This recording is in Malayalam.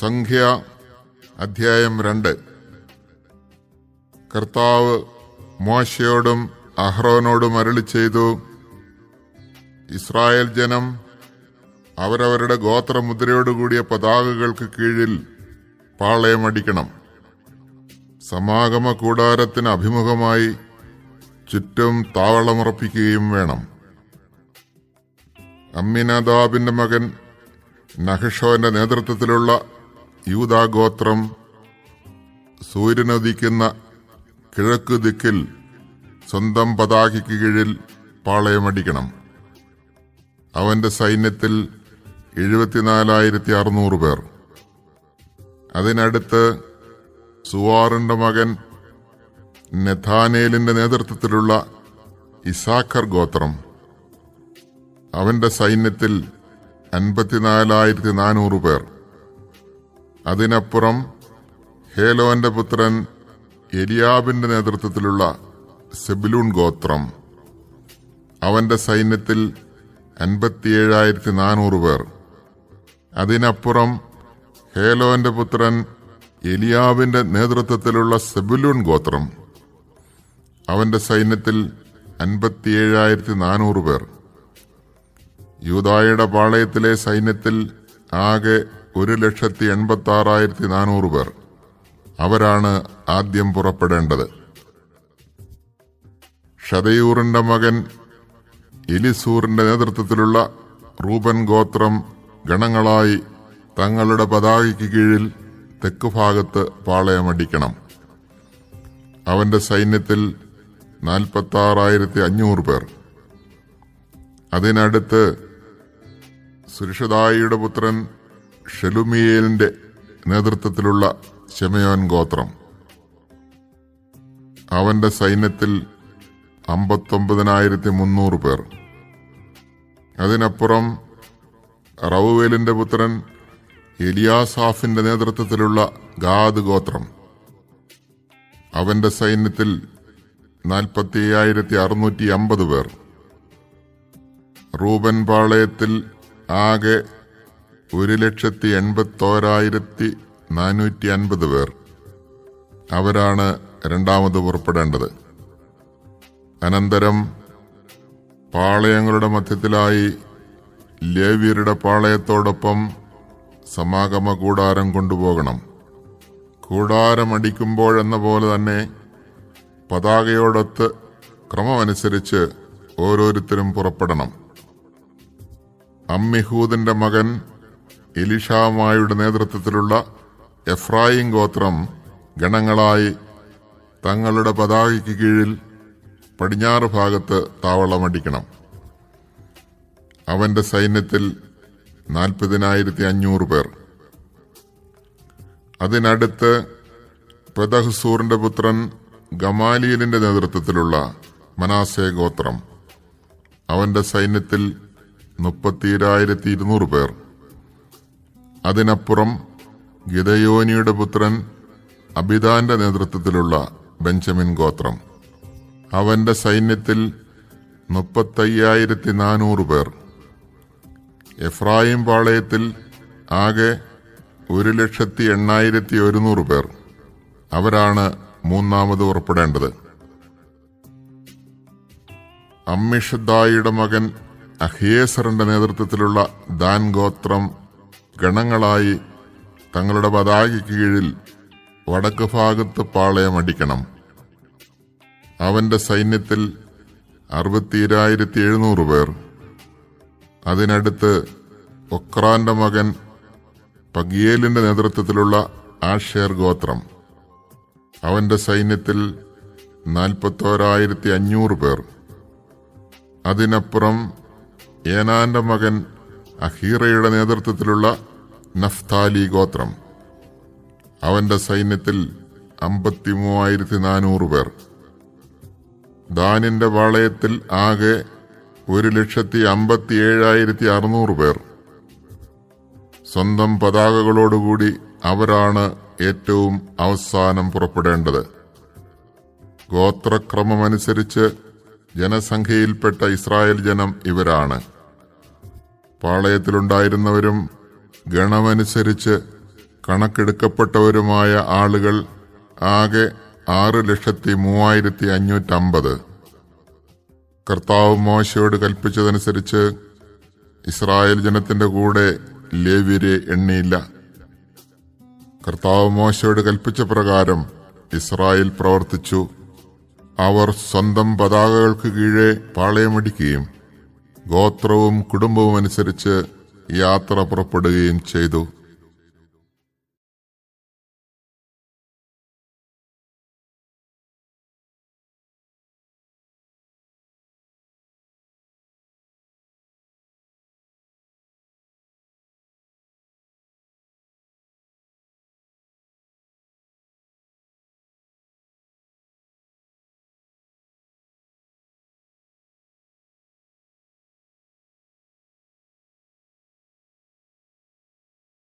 സംഖ്യ അധ്യായം രണ്ട്. കർത്താവ് മോശയോടും അഹ്റോനോടും അരളി ചെയ്തു ഇസ്രായേൽ ജനം അവരവരുടെ ഗോത്രമുദ്രയോടുകൂടിയ പതാകകൾക്ക് കീഴിൽ പാളയമടിക്കണം സമാഗമ കൂടാരത്തിന് അഭിമുഖമായി ചുറ്റും താവളമുറപ്പിക്കുകയും വേണം. അമ്മിനദാബിന്റെ മകൻ നഹഷോന്റെ നേതൃത്വത്തിലുള്ള യൂതാഗോത്രം സൂര്യനുദിക്കുന്ന കിഴക്കു ദിക്കിൽ സ്വന്തം പതാകയ്ക്ക് കീഴിൽ പാളയമടിക്കണം. അവന്റെ സൈന്യത്തിൽ എഴുപത്തിനാലായിരത്തി അറുന്നൂറ് പേർ. അതിനടുത്ത് സുവാറിന്റെ മകൻ നെഥാനേലിന്റെ നേതൃത്വത്തിലുള്ള ഇസാഖർ ഗോത്രം. അവന്റെ സൈന്യത്തിൽ അൻപത്തിനാലായിരത്തി നാനൂറ് പേർ. അതിനപ്പുറം ഹേലോന്റെ പുത്രൻ എലിയാബിന്റെ നേതൃത്വത്തിലുള്ള സെബിലൂൺ ഗോത്രം അവന്റെ സൈന്യത്തിൽ അൻപത്തിയേഴായിരത്തി നാനൂറ് പേർ. അതിനപ്പുറം ഹേലോന്റെ പുത്രൻ എലിയാബിന്റെ നേതൃത്വത്തിലുള്ള സെബുലൂൺ ഗോത്രം അവന്റെ സൈന്യത്തിൽ അൻപത്തിയേഴായിരത്തി നാനൂറ് പേർ. യൂതായുടെ പാളയത്തിലെ സൈന്യത്തിൽ ആകെ ഒരു ലക്ഷത്തി എൺപത്തി ആറായിരത്തി നാനൂറ് പേർ. അവരാണ് ആദ്യം പുറപ്പെടേണ്ടത്. ഷതയൂറിന്റെ മകൻ എലിസൂറിന്റെ നേതൃത്വത്തിലുള്ള റൂപൻ ഗോത്രം ഗണങ്ങളായി തങ്ങളുടെ പതാകയ്ക്ക് കീഴിൽ തെക്ക് ഭാഗത്ത് പാളയമടിക്കണം. അവന്റെ സൈന്യത്തിൽ നാൽപ്പത്തി ആറായിരത്തി അഞ്ഞൂറ് പേർ. അതിനടുത്ത് സുരക്ഷതായിയുടെ പുത്രൻ ഷെലുമിയേലിന്റെ നേതൃത്വത്തിലുള്ള ശമയോൻ ഗോത്രം. അവന്റെ സൈന്യത്തിൽ അമ്പത്തൊമ്പതിനായിരത്തി മുന്നൂറ് പേർ. അതിനപ്പുറം റവുവേലിന്റെ പുത്രൻ എലിയാസാഫിന്റെ നേതൃത്വത്തിലുള്ള ഗാദ് ഗോത്രം. അവന്റെ സൈന്യത്തിൽ നാൽപ്പത്തി അയ്യായിരത്തി അറുന്നൂറ്റി അമ്പത് പേർ. റൂബൻ പാളയത്തിൽ ആകെ ഒരു ലക്ഷത്തി എൺപത്തോരായിരത്തി നാനൂറ്റി അൻപത് പേർ. അവരാണ് രണ്ടാമത് പുറപ്പെടേണ്ടത്. അനന്തരം പാളയങ്ങളുടെ മധ്യത്തിലായി ലേവ്യരുടെ പാളയത്തോടൊപ്പം സമാഗമ കൂടാരം കൊണ്ടുപോകണം. കൂടാരമടിക്കുമ്പോഴെന്ന പോലെ തന്നെ പതാകയോടൊത്ത് ക്രമമനുസരിച്ച് ഓരോരുത്തരും പുറപ്പെടണം. അമ്മിഹൂദിന്റെ മകൻ എലിഷാമായുടെ നേതൃത്വത്തിലുള്ള എഫ്രായിം ഗോത്രം ഗണങ്ങളായി തങ്ങളുടെ പതാകയ്ക്ക് കീഴിൽ പടിഞ്ഞാറ് ഭാഗത്ത് താവളമടിക്കണം. അവന്റെ സൈന്യത്തിൽ നാൽപ്പതിനായിരത്തി അഞ്ഞൂറ് പേർ. അതിനടുത്ത് പെദഹ്സൂറിന്റെ പുത്രൻ ഗമാലിയലിന്റെ നേതൃത്വത്തിലുള്ള മനാസെ ഗോത്രം. അവന്റെ സൈന്യത്തിൽ മുപ്പത്തിരായിരത്തി ഇരുന്നൂറ് പേർ. അതിനപ്പുറം ഗിതയോനിയുടെ പുത്രൻ അബിദാന്റെ നേതൃത്വത്തിലുള്ള ബെഞ്ചമിൻ ഗോത്രം. അവന്റെ സൈന്യത്തിൽ മുപ്പത്തയ്യായിരത്തി നാനൂറ് പേർ. എഫ്രായിം പാളയത്തിൽ ആകെ ഒരു ലക്ഷത്തി എണ്ണായിരത്തി ഒരുന്നൂറ് പേർ. അവരാണ് മൂന്നാമത് ഉറപ്പെടേണ്ടത്. അമ്മിഷദായിയുടെ മകൻ അഹിയേസറിന്റെ നേതൃത്വത്തിലുള്ള ദാൻ ഗോത്രം ഗണങ്ങളായി തങ്ങളുടെ പതാകയ്ക്ക് കീഴിൽ വടക്ക് ഭാഗത്ത് പാളയമടിക്കണം അവന്റെ സൈന്യത്തിൽ അറുപത്തിരായിരത്തി എഴുന്നൂറ് പേർ. അതിനടുത്ത് ഒക്രാന്റെ മകൻ പഗിയേലിന്റെ നേതൃത്വത്തിലുള്ള ആഷേർ ഗോത്രം. അവന്റെ സൈന്യത്തിൽ നാൽപ്പത്തോരായിരത്തി അഞ്ഞൂറ് പേർ. അതിനപ്പുറം ഏനാന്റെ മകൻ അഹീറയുടെ നേതൃത്വത്തിലുള്ള നഫ്താലി ഗോത്രം. അവന്റെ സൈന്യത്തിൽ അമ്പത്തി മൂവായിരത്തി നാനൂറ് പേർ. ദാനിന്റെ പാളയത്തിൽ ആകെ ഒരു ലക്ഷത്തി അമ്പത്തി ഏഴായിരത്തി അറുന്നൂറ് പേർ. സ്വന്തം പതാകകളോടുകൂടി അവരാണ് ഏറ്റവും അവസാനം പുറപ്പെടേണ്ടത്. ഗോത്രക്രമമനുസരിച്ച് ജനസംഖ്യയിൽപ്പെട്ട ഇസ്രായേൽ ജനം ഇവരാണ്. പാളയത്തിലുണ്ടായിരുന്നവരും ഗണമനുസരിച്ച് കണക്കെടുക്കപ്പെട്ടവരുമായ ആളുകൾ ആകെ ആറ് ലക്ഷത്തി മൂവായിരത്തി അഞ്ഞൂറ്റമ്പത്. കർത്താവ് മോശയോട് കൽപ്പിച്ചതനുസരിച്ച് ഇസ്രായേൽ ജനത്തിന്റെ കൂടെ ലേവ്യരെ എണ്ണിയില്ല. കർത്താവ് മോശയോട് കൽപ്പിച്ച പ്രകാരം ഇസ്രായേൽ പ്രവർത്തിച്ചു. അവർ സ്വന്തം പതാകകൾക്ക് കീഴേ പാളയമടിക്കുകയും ഗോത്രവും കുടുംബവും അനുസരിച്ച് യാത്ര പുറപ്പെടുകയും ചെയ്തു.